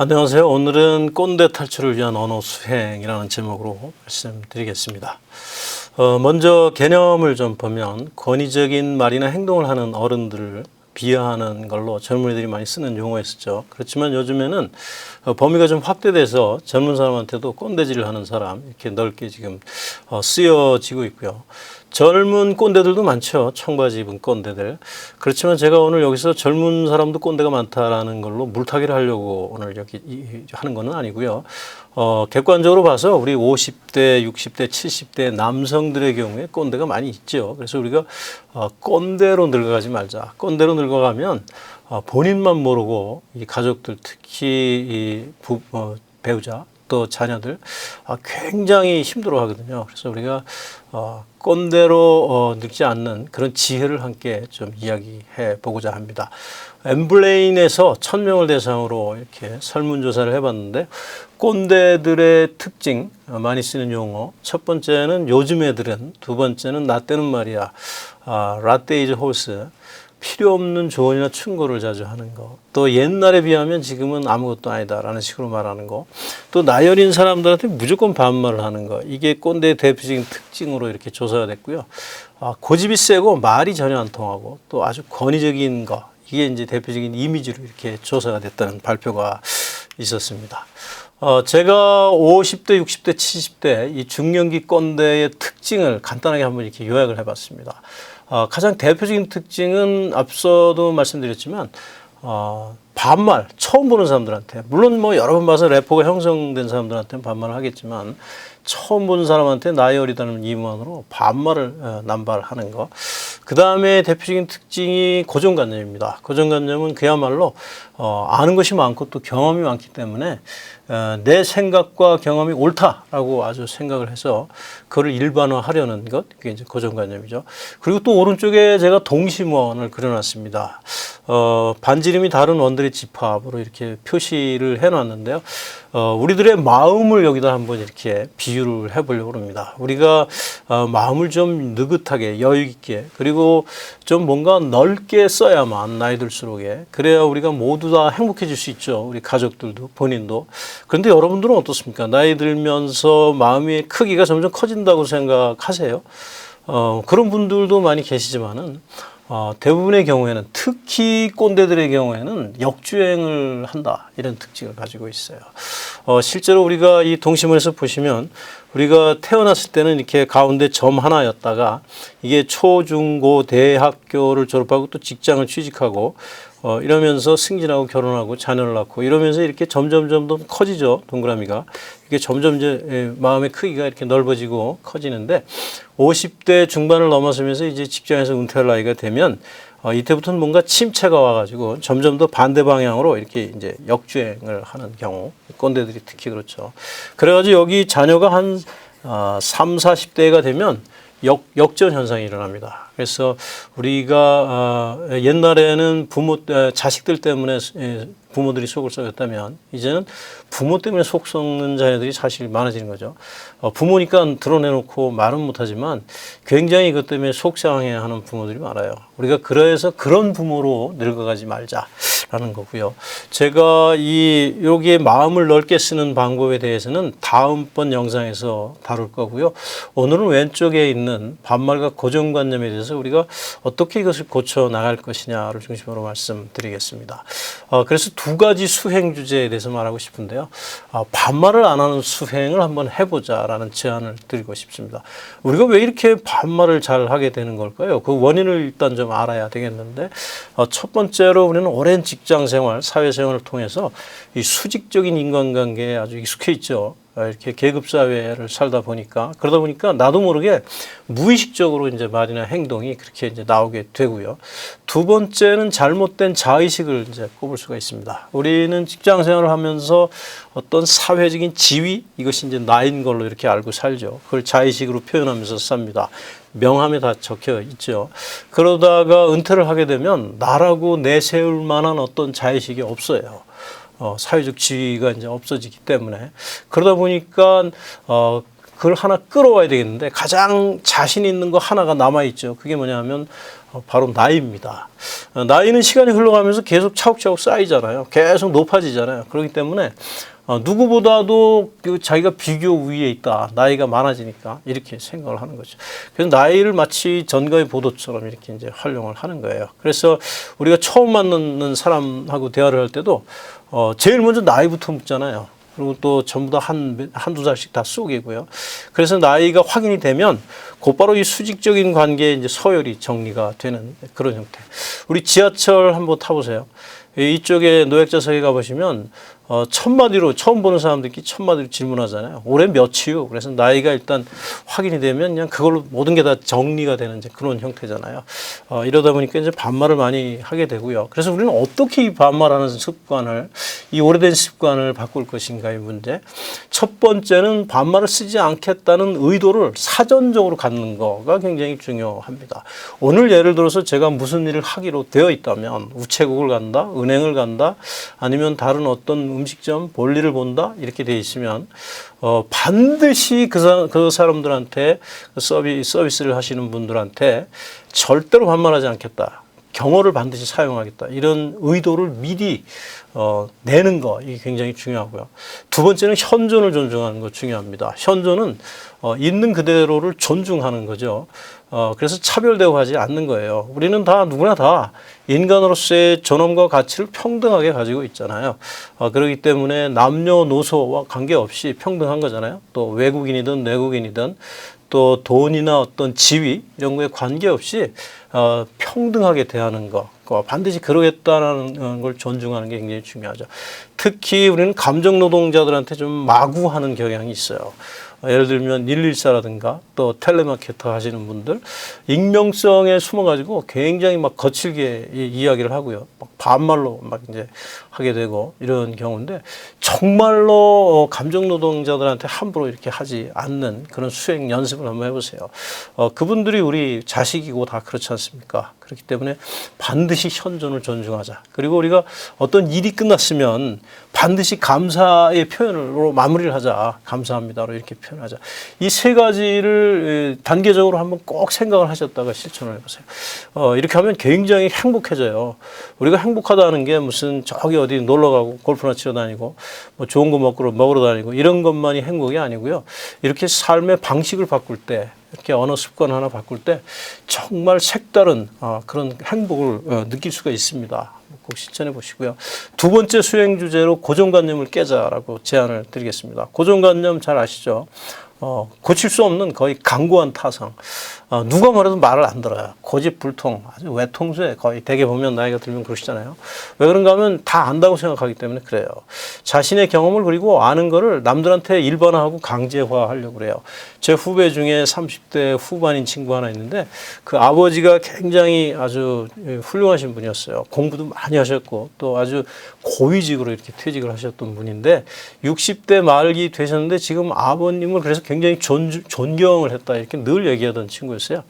안녕하세요. 오늘은 꼰대 탈출을 위한 언어 수행이라는 제목으로 말씀드리겠습니다. 어, 먼저 개념을 좀 보면 권위적인 말이나 행동을 하는 어른들을 비하하는 걸로 젊은이들이 많이 쓰는 용어였었죠. 그렇지만 요즘에는 어, 범위가 좀 확대돼서 젊은 사람한테도 꼰대질을 하는 사람 이렇게 넓게 지금 어, 쓰여지고 있고요. 젊은 꼰대들도 많죠. 청바지 입은 꼰대들. 그렇지만 제가 오늘 여기서 젊은 사람도 꼰대가 많다라는 걸로 물타기를 하려고 오늘 여기 이- 하는 거는 아니고요. 어, 객관적으로 봐서 우리 50대, 60대, 70대 남성들의 경우에 꼰대가 많이 있죠. 그래서 우리가 어, 꼰대로 늙어가지 말자. 꼰대로 늙어가면 어, 본인만 모르고 이 가족들 특히 이 부, 어, 배우자 또 자녀들 아, 굉장히 힘들어 하거든요. 그래서 우리가 어, 꼰대로 어, 늙지 않는 그런 지혜를 함께 좀 이야기해 보고자 합니다. 엠블레인에서 천 명을 대상으로 이렇게 설문조사를 해봤는데 꼰대들의 특징 어, 많이 쓰는 용어 첫 번째는 요즘 애들은 두 번째는 나 때는 말이야 아, 라떼이즈 호스 필요 없는 조언이나 충고를 자주 하는 거. 또 옛날에 비하면 지금은 아무것도 아니다라는 식으로 말하는 거. 또 나이어린 사람들한테 무조건 반말을 하는 거. 이게 꼰대의 대표적인 특징으로 이렇게 조사가 됐고요. 아, 고집이 세고 말이 전혀 안 통하고 또 아주 권위적인 거. 이게 이제 대표적인 이미지로 이렇게 조사가 됐다는 발표가 있었습니다. 어, 제가 50대, 60대, 70대 이 중년기 꼰대의 특징을 간단하게 한번 이렇게 요약을 해봤습니다. 어, 가장 대표적인 특징은 앞서도 말씀드렸지만 어, 반말 처음 보는 사람들한테 물론 뭐 여러 번 봐서 래퍼가 형성된 사람들한테는 반말을 하겠지만 처음 보는 사람한테 나이 어리다는 이유만으로 반말을 어, 남발하는 거. 그 다음에 대표적인 특징이 고정관념입니다. 고정관념은 그야말로 어, 아는 것이 많고 또 경험이 많기 때문에 어, 내 생각과 경험이 옳다라고 아주 생각을 해서 그걸 일반화하려는 것 그게 이제 고정관념이죠. 그리고 또 오른쪽에 제가 동심원을 그려놨습니다. 어, 반지름이 다른 원들의 집합으로 이렇게 표시를 해놨는데요. 어, 우리들의 마음을 여기다 한번 이렇게 비유를 해보려고 합니다. 우리가 어, 마음을 좀 느긋하게 여유 있게 그리고 좀 뭔가 넓게 써야만 나이 들수록에 그래야 우리가 모두 다 행복해질 수 있죠. 우리 가족들도 본인도. 그런데 여러분들은 어떻습니까? 나이 들면서 마음의 크기가 점점 커진다고 생각하세요? 어, 그런 분들도 많이 계시지만은 어, 대부분의 경우에는 특히 꼰대들의 경우에는 역주행을 한다 이런 특징을 가지고 있어요. 어, 실제로 우리가 이 동심원에서 보시면 우리가 태어났을 때는 이렇게 가운데 점 하나였다가 이게 초, 중, 고, 대학교를 졸업하고 또 직장을 취직하고 어, 이러면서 승진하고 결혼하고 자녀를 낳고 이러면서 이렇게 점점 점점 커지죠 동그라미가 이게 점점 이제 예, 마음의 크기가 이렇게 넓어지고 커지는데 50대 중반을 넘어서면서 이제 직장에서 은퇴할 나이가 되면 어, 이때부터는 뭔가 침체가 와가지고 점점 더 반대 방향으로 이렇게 이제 역주행을 하는 경우 꼰대들이 특히 그렇죠. 그래가지고 여기 자녀가 한 어, 3, 40대가 되면 역, 역전 현상이 일어납니다. 그래서 우리가 어, 옛날에는 부모 에, 자식들 때문에 에, 부모들이 속을 썩였다면 이제는 부모 때문에 속 썩는 자녀들이 사실 많아지는 거죠. 어, 부모니까 드러내놓고 말은 못하지만 굉장히 그것 때문에 속상해하는 부모들이 많아요. 우리가 그래서 그런 부모로 늙어가지 말자 라는 거고요. 제가 이 여기에 마음을 넓게 쓰는 방법에 대해서는 다음번 영상에서 다룰 거고요. 오늘은 왼쪽에 있는 반말과 고정관념에 대해서 우리가 어떻게 이것을 고쳐 나갈 것이냐를 중심으로 말씀드리겠습니다. 어, 그래서 두 가지 수행 주제에 대해서 말하고 싶은데요. 어, 반말을 안 하는 수행을 한번 해보자라는 제안을 드리고 싶습니다. 우리가 왜 이렇게 반말을 잘 하게 되는 걸까요? 그 원인을 일단 좀 알아야 되겠는데 어, 첫 번째로 우리는 오랜 직장 생활, 사회 생활을 통해서 이 수직적인 인간관계에 아주 익숙해 있죠. 어, 이렇게 계급 사회를 살다 보니까 그러다 보니까 나도 모르게 무의식적으로 이제 말이나 행동이 그렇게 이제 나오게 되고요. 두 번째는 잘못된 자의식을 이제 꼽을 수가 있습니다. 우리는 직장 생활을 하면서 어떤 사회적인 지위 이것이 이제 나인 걸로 이렇게 알고 살죠. 그걸 자의식으로 표현하면서 삽니다. 명함에 다 적혀 있죠. 그러다가 은퇴를 하게 되면 나라고 내세울 만한 어떤 자의식이 없어요. 어, 사회적 지위가 이제 없어지기 때문에 그러다 보니까 어, 그걸 하나 끌어와야 되겠는데 가장 자신 있는 거 하나가 남아 있죠. 그게 뭐냐면 어, 바로 나이입니다. 어, 나이는 시간이 흘러가면서 계속 차곡차곡 쌓이잖아요. 계속 높아지잖아요. 그렇기 때문에 어, 누구보다도 그 자기가 비교 우위에 있다. 나이가 많아지니까 이렇게 생각을 하는 거죠. 그래서 나이를 마치 전거의 보도처럼 이렇게 이제 활용을 하는 거예요. 그래서 우리가 처음 만나는 사람하고 대화를 할 때도 어, 제일 먼저 나이부터 묻잖아요. 그리고 또 전부 다 한, 한두 살씩 다 쏘개고요. 그래서 나이가 확인이 되면 곧바로 이 수직적인 관계에 이제 서열이 정리가 되는 그런 형태. 우리 지하철 한번 타보세요. 이쪽에 노약자석에 가보시면 어, 첫 마디로 처음 보는 사람들끼리 첫 마디로 질문하잖아요. 올해 몇이요? 그래서 나이가 일단 확인이 되면 그냥 그걸로 모든 게 다 정리가 되는 그런 형태잖아요. 어, 이러다 보니까 이제 반말을 많이 하게 되고요. 그래서 우리는 어떻게 이 반말하는 습관을 이 오래된 습관을 바꿀 것인가의 문제. 첫 번째는 반말을 쓰지 않겠다는 의도를 사전적으로 갖는 거가 굉장히 중요합니다. 오늘 예를 들어서 제가 무슨 일을 하기로 되어 있다면 우체국을 간다, 은행을 간다, 아니면 다른 어떤 음식점 볼일을 본다 이렇게 돼 있으면 어, 반드시 그, 사, 그 사람들한테 그 서비, 서비스를 하시는 분들한테 절대로 반말하지 않겠다. 경어를 반드시 사용하겠다. 이런 의도를 미리 어, 내는 거 이게 굉장히 중요하고요. 두 번째는 현존을 존중하는 거 중요합니다. 현존은 어, 있는 그대로를 존중하는 거죠. 어, 그래서 차별 대우하지 않는 거예요. 우리는 다 누구나 다 인간으로서의 존엄과 가치를 평등하게 가지고 있잖아요. 어, 그렇기 때문에 남녀노소와 관계없이 평등한 거잖아요. 또 외국인이든 내국인이든 또 돈이나 어떤 지위 이런 거에 관계없이 어, 평등하게 대하는 거 어, 반드시 그러겠다는 걸 존중하는 게 굉장히 중요하죠. 특히 우리는 감정 노동자들한테 좀 마구하는 경향이 있어요. 어, 예를 들면 114라든가 또 텔레마케터 하시는 분들 익명성에 숨어가지고 굉장히 막 거칠게 이- 이야기를 하고요. 막 반말로 막 이제 하게 되고 이런 경우인데 정말로 어, 감정 노동자들한테 함부로 이렇게 하지 않는 그런 수행 연습을 한번 해보세요. 어, 그분들이 우리 자식이고 다 그렇지 않습니까? 그렇기 때문에 반드시 현존을 존중하자. 그리고 우리가 어떤 일이 끝났으면 반드시 감사의 표현으로 마무리를 하자. 감사합니다로 이렇게 표현하자. 이 세 가지를 에, 단계적으로 한번 꼭 생각을 하셨다가 실천을 해보세요. 어, 이렇게 하면 굉장히 행복해져요. 우리가 행복하다는 게 무슨 저기 어디 놀러 가고 골프나 치러 다니고 뭐 좋은 거 먹으러 먹으러 다니고 이런 것만이 행복이 아니고요. 이렇게 삶의 방식을 바꿀 때 이렇게 언어 습관 하나 바꿀 때 정말 색다른 어, 그런 행복을 어, 느낄 수가 있습니다. 꼭 실천해 보시고요. 두 번째 수행 주제로 고정관념을 깨자라고 제안을 드리겠습니다. 고정관념 잘 아시죠? 어, 고칠 수 없는 거의 강고한 타성. 어, 누가 말해도 말을 안 들어요. 고집불통, 아주 외통수에 거의 대개 보면 나이가 들면 그러시잖아요. 왜 그런가 하면 다 안다고 생각하기 때문에 그래요. 자신의 경험을 그리고 아는 거를 남들한테 일반화하고 강제화하려고 그래요. 제 후배 중에 30대 후반인 친구 하나 있는데 그 아버지가 굉장히 아주 훌륭하신 분이었어요. 공부도 많이 하셨고 또 아주 고위직으로 이렇게 퇴직을 하셨던 분인데 60대 말기 되셨는데 지금 아버님을 그래서 굉장히 존, 존경을 했다 이렇게 늘 얘기하던 친구 였어요.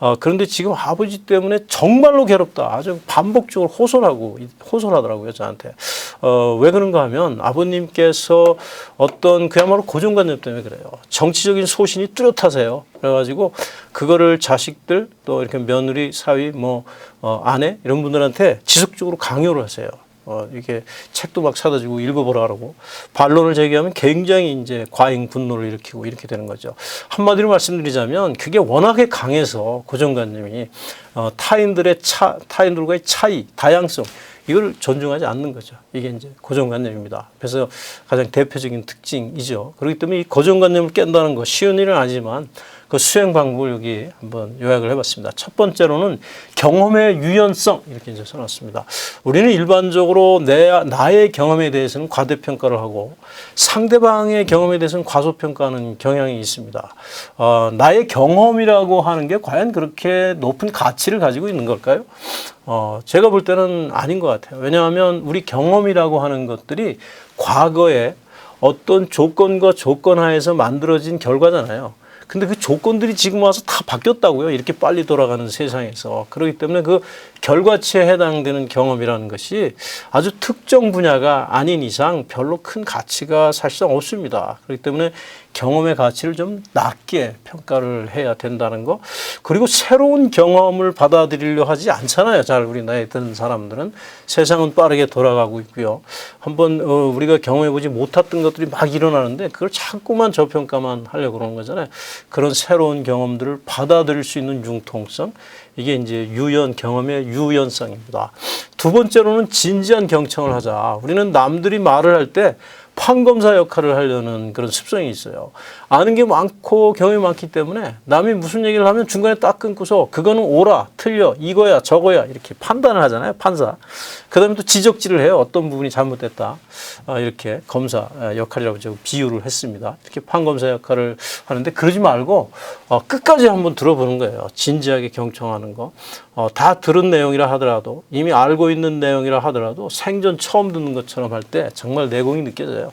어, 그런데 지금 아버지 때문에 정말로 괴롭다. 아주 반복적으로 호소하고 호소하더라고요 저한테. 어, 왜 그런가 하면 아버님께서 어떤 그야말로 고정관념 때문에 그래요. 정치적인 소신이 뚜렷하세요. 그래가지고 그거를 자식들 또 이렇게 며느리, 사위, 뭐 어, 아내 이런 분들한테 지속적으로 강요를 하세요. 어, 이렇게 책도 막 사다 주고 읽어보라고 반론을 제기하면 굉장히 이제 과잉 분노를 일으키고 이렇게 되는 거죠. 한마디로 말씀드리자면 그게 워낙에 강해서 고정관념이 어, 타인들의 차, 타인들과의 차이, 다양성 이걸 존중하지 않는 거죠. 이게 이제 고정관념입니다. 그래서 가장 대표적인 특징이죠. 그렇기 때문에 이 고정관념을 깬다는 거 쉬운 일은 아니지만 그 수행 방법을 여기 한번 요약을 해봤습니다. 첫 번째로는 경험의 유연성 이렇게 이제 써놨습니다. 우리는 일반적으로 내 나의 경험에 대해서는 과대평가를 하고 상대방의 경험에 대해서는 과소평가하는 경향이 있습니다. 어, 나의 경험이라고 하는 게 과연 그렇게 높은 가치를 가지고 있는 걸까요? 어, 제가 볼 때는 아닌 것 같아요. 왜냐하면 우리 경험이라고 하는 것들이 과거에 어떤 조건과 조건 하에서 만들어진 결과잖아요. 근데 그 조건들이 지금 와서 다 바뀌었다고요. 이렇게 빨리 돌아가는 세상에서. 그렇기 때문에 그 결과치에 해당되는 경험이라는 것이 아주 특정 분야가 아닌 이상 별로 큰 가치가 사실상 없습니다. 그렇기 때문에 경험의 가치를 좀 낮게 평가를 해야 된다는 거. 그리고 새로운 경험을 받아들이려 하지 않잖아요. 잘 우리 나이 드는 사람들은 세상은 빠르게 돌아가고 있고요. 한번 어, 우리가 경험해 보지 못했던 것들이 막 일어나는데 그걸 자꾸만 저평가만 하려고 그러는 거잖아요. 그런 새로운 경험들을 받아들일 수 있는 융통성. 이게 이제 유연 경험의 유연성입니다. 두 번째로는 진지한 경청을 하자. 우리는 남들이 말을 할때 판검사 역할을 하려는 그런 습성이 있어요. 아는 게 많고 경험이 많기 때문에 남이 무슨 얘기를 하면 중간에 딱 끊고서 그거는 옳아, 틀려, 이거야, 저거야 이렇게 판단을 하잖아요. 판사. 그 다음에 또 지적질을 해요. 어떤 부분이 잘못됐다. 아, 이렇게 검사 아, 역할이라고 제가 비유를 했습니다. 이렇게 판검사 역할을 하는데 그러지 말고 어, 끝까지 한번 들어보는 거예요. 진지하게 경청하는 거. 어, 다 들은 내용이라 하더라도 이미 알고 있는 내용이라 하더라도 생전 처음 듣는 것처럼 할 때 정말 내공이 느껴져요.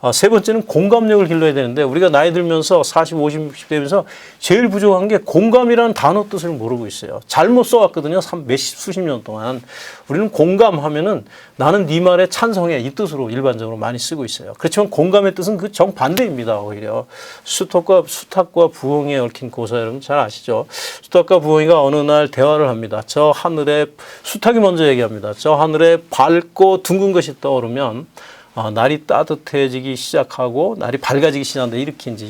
어, 세 번째는 공감력을 길러야 되는데 우리가 나이 들면서 40, 50, 60 되면서 제일 부족한 게 공감이라는 단어 뜻을 모르고 있어요. 잘못 써왔거든요. 삼- 몇십, 수십 년 동안. 우리는 공감하면은 나는 네 말에 찬성해 이 뜻으로 일반적으로 많이 쓰고 있어요. 그렇지만 공감의 뜻은 그 정반대입니다. 오히려 수탁과 수탁과 부엉이에 얽힌 고사 여러분 잘 아시죠? 수탁과 부엉이가 어느 날 대화를 합니다. 저 하늘에 수탁이 먼저 얘기합니다. 저 하늘에 밝고 둥근 것이 떠오르면 아, 날이 따뜻해지기 시작하고 날이 밝아지기 시작한다 이렇게 이제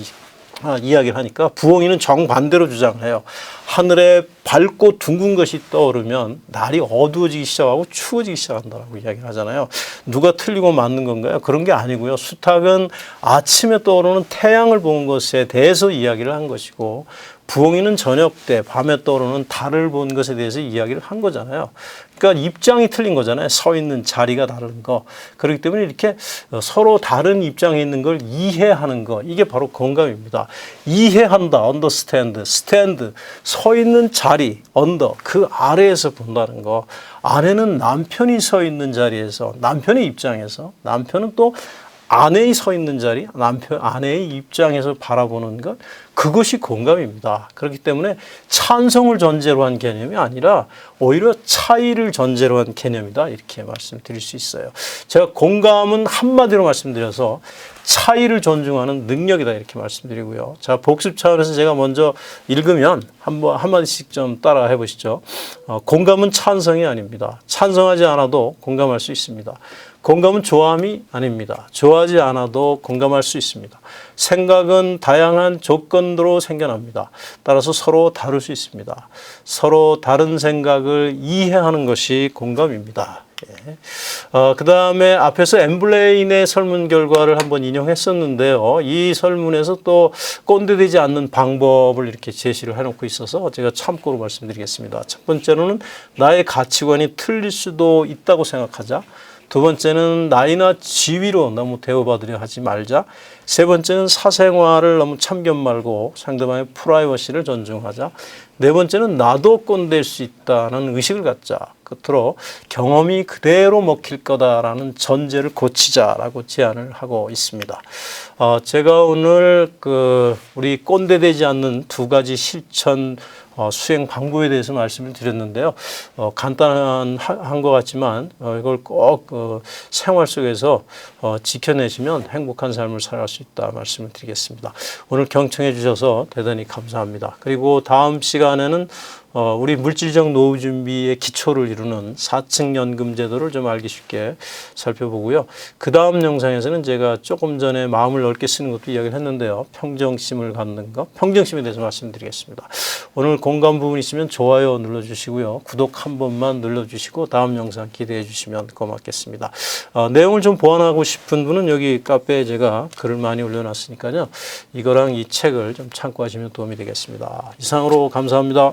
아, 이야기를 하니까 부엉이는 정반대로 주장을 해요. 하늘에 밝고 둥근 것이 떠오르면 날이 어두워지기 시작하고 추워지기 시작한다라고 이야기를 하잖아요. 누가 틀리고 맞는 건가요? 그런 게 아니고요. 수탉은 아침에 떠오르는 태양을 본 것에 대해서 이야기를 한 것이고 부엉이는 저녁 때 밤에 떠오르는 달을 본 것에 대해서 이야기를 한 거잖아요. 그러니까 입장이 틀린 거잖아요. 서 있는 자리가 다른 거. 그렇기 때문에 이렇게 서로 다른 입장에 있는 걸 이해하는 거. 이게 바로 공감입니다. 이해한다. understand. stand. 서 있는 자리. under. 그 아래에서 본다는 거. 아내는 남편이 서 있는 자리에서 남편의 입장에서 남편은 또 아내의 서 있는 자리, 남편, 아내의 입장에서 바라보는 것, 그것이 공감입니다. 그렇기 때문에 찬성을 전제로 한 개념이 아니라 오히려 차이를 전제로 한 개념이다. 이렇게 말씀드릴 수 있어요. 제가 공감은 한마디로 말씀드려서 차이를 존중하는 능력이다. 이렇게 말씀드리고요. 자, 복습 차원에서 제가 먼저 읽으면 한번 한마디씩 좀 따라 해보시죠. 어, 공감은 찬성이 아닙니다. 찬성하지 않아도 공감할 수 있습니다. 공감은 좋아함이 아닙니다. 좋아하지 않아도 공감할 수 있습니다. 생각은 다양한 조건 으로 생겨납니다. 따라서 서로 다를 수 있습니다. 서로 다른 생각을 이해하는 것이 공감입니다. 예. 어, 그 다음에 앞에서 엠블레인의 설문 결과를 한번 인용했었는데요. 이 설문에서 또 꼰대되지 않는 방법을 이렇게 제시를 해놓고 있어서 제가 참고로 말씀드리겠습니다. 첫 번째로는 나의 가치관이 틀릴 수도 있다고 생각하자. 두 번째는 나이나 지위로 너무 대우받으려 하지 말자. 세 번째는 사생활을 너무 참견 말고 상대방의 프라이버시를 존중하자. 네 번째는 나도 꼰대일 수 있다는 의식을 갖자. 끝으로 경험이 그대로 먹힐 거다라는 전제를 고치자라고 제안을 하고 있습니다. 어, 제가 오늘 그 우리 꼰대되지 않는 두 가지 실천 어, 수행 방법에 대해서 말씀을 드렸는데요. 어, 간단한 한것 같지만 어, 이걸 꼭 어, 생활 속에서 어, 지켜내시면 행복한 삶을 살아갈 수 있다 말씀을 드리겠습니다. 오늘 경청해 주셔서 대단히 감사합니다. 그리고 다음 시간에는 어, 우리 물질적 노후 준비의 기초를 이루는 4층 연금 제도를 좀 알기 쉽게 살펴보고요. 그 다음 영상에서는 제가 조금 전에 마음을 넓게 쓰는 것도 이야기를 했는데요. 평정심을 갖는 것, 평정심에 대해서 말씀드리겠습니다. 오늘 공감 부분 있으면 좋아요 눌러주시고요. 구독 한 번만 눌러주시고 다음 영상 기대해 주시면 고맙겠습니다. 어, 내용을 좀 보완하고 싶은 분은 여기 카페에 제가 글을 많이 올려놨으니까요. 이거랑 이 책을 좀 참고하시면 도움이 되겠습니다. 이상으로 감사합니다.